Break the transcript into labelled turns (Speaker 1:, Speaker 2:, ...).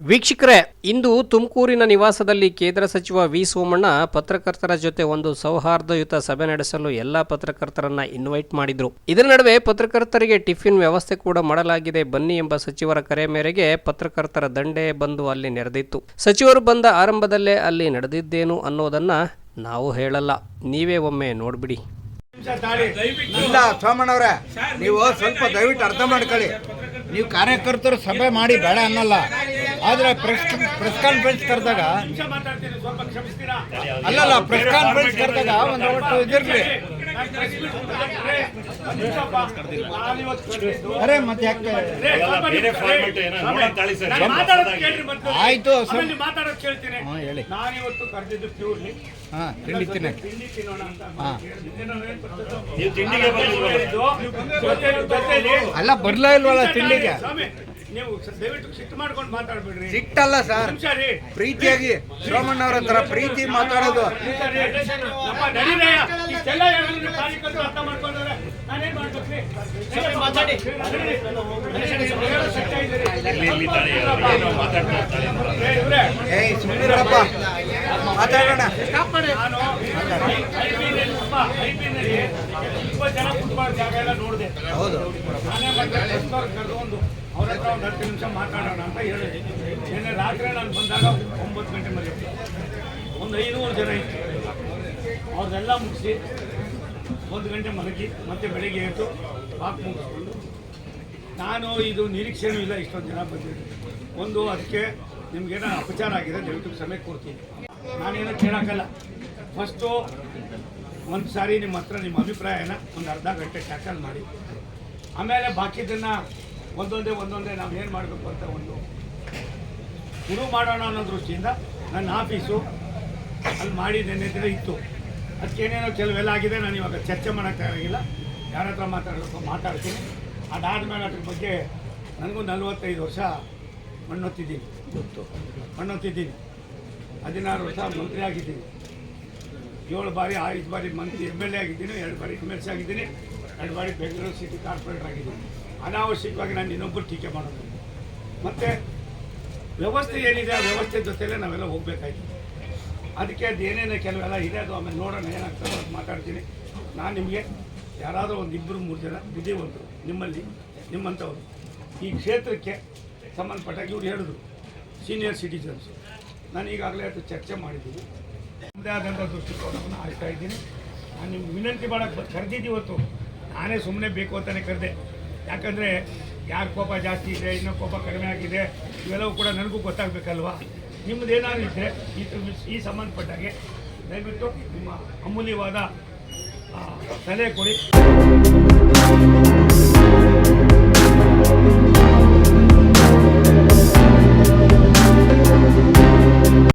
Speaker 1: ವೀಕ್ಷಕರೇ, ಇಂದು ತುಮಕೂರಿನ ನಿವಾಸದಲ್ಲಿ ಕೇಂದ್ರ ಸಚಿವ ವಿ. ಸೋಮಣ್ಣ ಪತ್ರಕರ್ತರ ಜೊತೆ ಒಂದು ಸೌಹಾರ್ದಯುತ ಸಭೆ ನಡೆಸಲು ಎಲ್ಲಾ ಪತ್ರಕರ್ತರನ್ನ ಇನ್ವೈಟ್ ಮಾಡಿದ್ರು. ಇದರ ನಡುವೆ ಪತ್ರಕರ್ತರಿಗೆ ಟಿಫಿನ್ ವ್ಯವಸ್ಥೆ ಕೂಡ ಮಾಡಲಾಗಿದೆ. ಬನ್ನಿ ಎಂಬ ಸಚಿವರ ಕರೆ ಮೇರೆಗೆ ಪತ್ರಕರ್ತರ ದಂಡೆ ಬಂದು ಅಲ್ಲಿ ನೆರೆದಿತ್ತು. ಸಚಿವರು ಬಂದ ಆರಂಭದಲ್ಲೇ ಅಲ್ಲಿ ನಡೆದಿದ್ದೇನು ಅನ್ನೋದನ್ನ ನಾವು ಹೇಳಲ್ಲ. ನೀವೇ ಒಮ್ಮೆ ನೋಡ್ಬಿಡಿ.
Speaker 2: ನೀವು ಸ್ವಲ್ಪ ದಯವಿಟ್ಟು ಅರ್ಥ ಮಾಡ್ಕೊಳ್ಳಿ. ನೀವು ಕಾರ್ಯಕರ್ತರು ಸಭೆ ಮಾಡಿ ಬೇಡ ಅನ್ನಲ್ಲ. ಆದ್ರೆ ಪ್ರೆಸ್ ಪ್ರೆಸ್ ಕಾನ್ಫರೆನ್ಸ್ ಕರೆದಾಗ ಅಲ್ಲಲ್ಲ ಪ್ರೆಸ್ ಕಾನ್ಫರೆನ್ಸ್ ಕರೆದಾಗ ಒಂದು ಒಟ್ಟು ಇದಿರ್ಲಿ ಅರೆ ಮತ್ತೆ ಯಾಕೆ? ಆಯ್ತು
Speaker 3: ಮಾತಾಡೋದು ಕೇಳ್ತೀನಿ.
Speaker 2: ಹೇಳಿ.
Speaker 3: ನಾನಿವತ್ತು ಕರೆದಿದ್ದು ಪ್ಯೂರ್ಲಿ
Speaker 2: ಹಾ ತಿಂಡಿ ತಿನ್ನಕ್ಕೆ.
Speaker 3: ತಿಂಡಿ ತಿನ್ನೋಣ ಅಂತ
Speaker 2: ಹಾ.
Speaker 4: ನೀವು ತಿಂಡಿಗೆ ಬಂದಿಲ್ವಲ್ಲ
Speaker 2: ಅಲ್ಲ ಬರ್ಲಾ ಇಲ್ವಲ್ಲ ತಿಂಡಿಗೆ?
Speaker 3: ನೀವು ಸ- ದಯವಿಟ್ಟು ಸಿಟ್ಟು ಮಾಡ್ಕೊಂಡು ಮಾತಾಡ್ಬೇಡ್ರಿ.
Speaker 2: ಸಿಟ್ಟಲ್ಲ ಸರ್. ಪ್ರೀತಿಯಾಗಿ ಸೋಮಣ್ಣವ್ರ ಹತ್ರ ಪ್ರೀತಿ ಮಾತಾಡೋದು.
Speaker 3: ನಿಮಿಷ ರೀ. ನಮ್ಮ ನಡೀರಯ್ಯ. ಇಷ್ಟೆಲ್ಲ ಹೇಳಿದ್ರು ಕಾರ್ಯಕರ್ತರು ಅರ್ಥ ಮಾಡ್ಕೊಂಡವ್ರೆ ನಾನೇನ್ ಮಾಡ್ಬೇಕ್ರಿ? ಮಾತಾಡಿ.
Speaker 4: ಇಲ್ಲಿ ಇಲ್ಲಿ ತಾಳಿ ಮಾತಾಡ್ತಾ ತಾಳಿ
Speaker 3: ಇವ್ರೆ.
Speaker 2: ಏಯ್ ಸುಮ್ಮನಿರಪ್ಪ ಮಾತಾಡೋಣ.
Speaker 3: ನಾನು ಕುತ್ಕೊಳ್ಳೋ ಜಾಗ ಎಲ್ಲ ನೋಡಿದೆ. ಕರೆದುಕೊಂಡು ಅವ್ರ ಹತ್ರ ಒಂದು ಹತ್ತು ನಿಮಿಷ ಮಾತಾಡೋಣ ಅಂತ ಹೇಳಿದೆ. ನಿನ್ನೆ ರಾತ್ರಿ ನಾನು ಬಂದಾಗ ಒಂಬತ್ತು ಗಂಟೆ ಮೇಲೆ ಒಂದು ಐನೂರು ಜನ ಇತ್ತು ಅವರೆಲ್ಲ ಮುಗಿಸಿ ಒಂದು ಗಂಟೆ ಮಲಗಿ ಮತ್ತೆ ಬೆಳಿಗ್ಗೆ ಎದ್ದು ವಾಕ್ ಮುಗಿಸ್ಕೊಂಡು ನಾನು ಇದು ನಿರೀಕ್ಷೆನೂ ಇಲ್ಲ ಇಷ್ಟೊಂದು ಜನ ಬಂದಿದ್ದೆ ಒಂದು ಅದಕ್ಕೆ ನಿಮ್ಗೇನೋ ಅಪಚಾರ ಆಗಿದೆ ದಯವಿಟ್ಟು ಕ್ಷಮೆ ಕೊಡ್ತೀನಿ ನಾನೇನೋ ಕೇಳೋಕ್ಕಲ್ಲ. ಫಸ್ಟು ಒಂದು ಸಾರಿ ನಿಮ್ಮ ಹತ್ರ ನಿಮ್ಮ ಅಭಿಪ್ರಾಯನ ಒಂದು ಅರ್ಧ ಗಂಟೆ ಟ್ಯಾಕಲ್ ಮಾಡಿ. ಆಮೇಲೆ ಬಾಕಿದನ್ನು ಒಂದೊಂದೇ ಒಂದೊಂದೇ ನಾವು ಏನು ಮಾಡಬೇಕು ಅಂತ ಒಂದು ಶುರು ಮಾಡೋಣ ಅನ್ನೋ ದೃಷ್ಟಿಯಿಂದ ನನ್ನ ಆಫೀಸು ಅಲ್ಲಿ ಮಾಡಿ ಇತ್ತು. ಇತ್ತು ಅದಕ್ಕೇನೇನೋ ಕೆಲವೆಲ್ಲ ಆಗಿದೆ ನಾನು ಇವಾಗ ಚರ್ಚೆ ಮಾಡೋಕ್ಕಾಗಿಲ್ಲ ಯಾರ ಹತ್ರ ಮಾತಾಡಬೇಕು ಮಾತಾಡ್ತೀನಿ. ಅದಾದಮೇಲೆ ಅದ್ರ ಬಗ್ಗೆ ನನಗೂ ನಲವತ್ತೈದು ವರ್ಷ ಮಣ್ಣೊತ್ತಿದ್ದೀನಿ. ಗೊತ್ತು. ಮಣ್ಣೊತ್ತಿದ್ದೀನಿ. ಹದಿನಾರು ವರ್ಷ ಮಂತ್ರಿ ಆಗಿದ್ದೀನಿ. ಏಳು ಬಾರಿ, ಐದು ಬಾರಿ ಮಂತ್ರಿ ಎಂ ಎಲ್ ಎ ಆಗಿದ್ದೀನಿ, ಎರಡು ಬಾರಿ ಎಂ ಎಲ್ ಸಿ ಆಗಿದ್ದೀನಿ, ಎರಡು ಬಾರಿ ಬೆಂಗಳೂರು ಸಿಟಿ ಕಾರ್ಪೊರೇಟರ್ ಆಗಿದ್ದೀನಿ. ಅನಾವಶ್ಯಕವಾಗಿ ನಾನು ಇನ್ನೊಬ್ಬರು ಟೀಕೆ ಮಾಡೋದು. ಮತ್ತು ವ್ಯವಸ್ಥೆ ಏನಿದೆ, ಆ ವ್ಯವಸ್ಥೆ ಜೊತೆಯಲ್ಲೇ ನಾವೆಲ್ಲ ಹೋಗಬೇಕಾಯ್ತು. ಅದಕ್ಕೆ ಅದು ಏನೇನು ಕೆಲವೆಲ್ಲ ಇದೆ, ಅದು ಆಮೇಲೆ ನೋಡೋಣ, ಏನಾಗ್ತದೆ ಅದು ಮಾತಾಡ್ತೀನಿ. ನಾನು ನಿಮಗೆ ಯಾರಾದರೂ ಒಂದು ಇಬ್ಬರು ಮೂರು ಜನ ಬುದ್ಧಿವಂತರು ನಿಮ್ಮಲ್ಲಿ, ನಿಮ್ಮಂಥವ್ರು. ಈ ಕ್ಷೇತ್ರಕ್ಕೆ ಸಂಬಂಧಪಟ್ಟಾಗಿ ಇವ್ರು ಹೇಳಿದ್ರು ಸೀನಿಯರ್ ಸಿಟಿಸನ್ಸು ನಾನು ಈಗಾಗಲೇ ಅದು ಚರ್ಚೆ ಮಾಡಿದ್ದೀನಿ. ನಮ್ಮದೇ ಆದಂಥ ದೃಷ್ಟಿಕೋನವನ್ನು ಆಯ್ತಾ ಇದ್ದೀನಿ. ನಾನು ನಿಮ್ಗೆ ವಿನಂತಿ ಮಾಡೋಕ್ಕೆ ಕರೆದಿದ್ದು ಇವತ್ತು. ನಾನೇ ಸುಮ್ಮನೆ ಬೇಕು ಅಂತಲೇ ಕರೆದೆ. ಯಾಕಂದರೆ ಯಾರ ಕೋಪ ಜಾಸ್ತಿ ಇದೆ, ಇನ್ನೂ ಕೋಪ ಕಡಿಮೆ ಆಗಿದೆ, ಇವೆಲ್ಲವೂ ಕೂಡ ನನಗೂ ಗೊತ್ತಾಗಬೇಕಲ್ವಾ? ನಿಮ್ಮದು ಏನಾದ್ರು ಇದ್ದರೆ ಈ ಈ ಸಂಬಂಧಪಟ್ಟಾಗೆ ದಯವಿಟ್ಟು ನಿಮ್ಮ ಅಮೂಲ್ಯವಾದ ಸಲಹೆ ಕೊಡಿ.